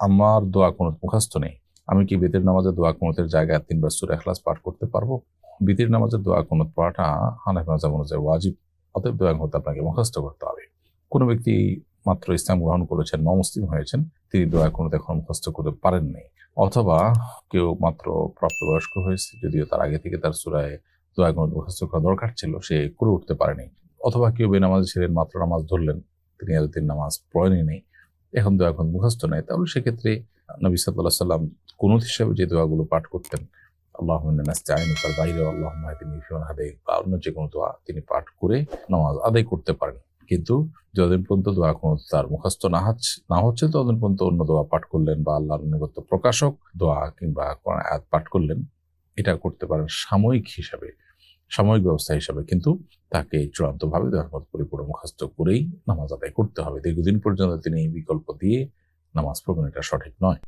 আমার দোয়া কোনো মুখস্থ নেই। আমি কি বিতির নামাজের দোয়া কোনতের জায়গায় তিনবার সুরা এখলাস পাঠ করতে পারব? বিতির নামাজের দোয়া কোনত পড়াটা হানাফি মাজাব অনুযায়ী ওয়াজিব, অতএব দোয়া কোনত আপনাকে মুখস্থ করতে হবে। কোনো ব্যক্তি মাত্র ইসলাম গ্রহণ করেছেন, নমুসলিম হয়েছেন, তিনি দোয়া কোনত এখন মুখস্থ করতে পারেননি অথবা কেউ মাত্র প্রাপ্তবয়স্ক হয়েছে, যদিও তার আগে থেকে তার সুরায় দোয়া কোনত মুখস্থ করা দরকার ছিল, সে করে উঠতে পারেনি। অথবা কেউ বেনামাজ ছিলেন, মাত্র নামাজ ধরলেন, তিনি তিন নামাজ পড়েনি নেই। এখন দোয়া এখন মুখস্থ নেই, তাহলে সেক্ষেত্রে নবী সাল্লাহ সাল্লাম কুনুত হিসাবে যে দোয়াগুলো পাঠ করতেন আল্লাহ নাস্তাইনিকার বাইরে আল্লাহ মাহিদিনী ফিওন হাদে বা অন্য যে কোনো দোয়া তিনি পাঠ করে নামাজ আদায় করতে পারেন। কিন্তু যতদিন পর্যন্ত দোয়া কোনো তার মুখস্থ না হচ্ছে না হচ্ছে, ততদিন পর্যন্ত অন্য দোয়া পাঠ করলেন বা আল্লাহর অনুগত্য প্রকাশক দোয়া কিংবা পাঠ করলেন, এটা করতে পারেন সাময়িক হিসাবে। সাময়িক ব্যবস্থা হিসাবে কিন্তু তাকে চূড়ান্তভাবে দোয়ার মত পরিপূর্ণ মুখস্থ করেই নামাজ আদায় করতে হবে। দীর্ঘদিন পর্যন্ত তিনি এই বিকল্প দিয়ে নামাজ পড়বেন, এটা সঠিক নয়।